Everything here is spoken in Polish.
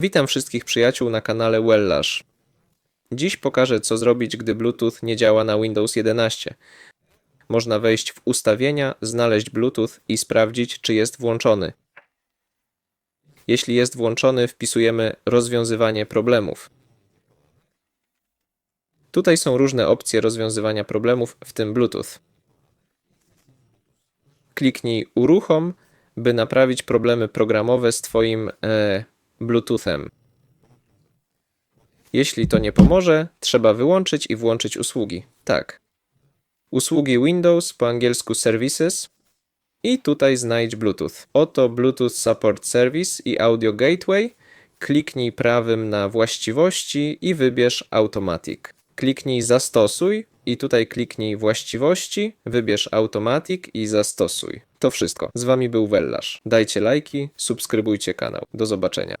Witam wszystkich przyjaciół na kanale Wellash. Dziś pokażę, co zrobić, gdy Bluetooth nie działa na Windows 11. Można wejść w ustawienia, znaleźć Bluetooth i sprawdzić, czy jest włączony. Jeśli jest włączony, wpisujemy rozwiązywanie problemów. Tutaj są różne opcje rozwiązywania problemów, w tym Bluetooth. Kliknij uruchom, by naprawić problemy programowe z Twoim e, Bluetoothem. Jeśli to nie pomoże, trzeba wyłączyć i włączyć usługi. Tak. Usługi Windows, po angielsku Services. I tutaj znajdź Bluetooth. Oto Bluetooth Support Service i Audio Gateway. Kliknij prawym na właściwości i wybierz Automatic. Kliknij zastosuj i tutaj kliknij właściwości, wybierz Automatic i zastosuj. To wszystko. Z wami był Wellasz. Dajcie lajki, subskrybujcie kanał. Do zobaczenia.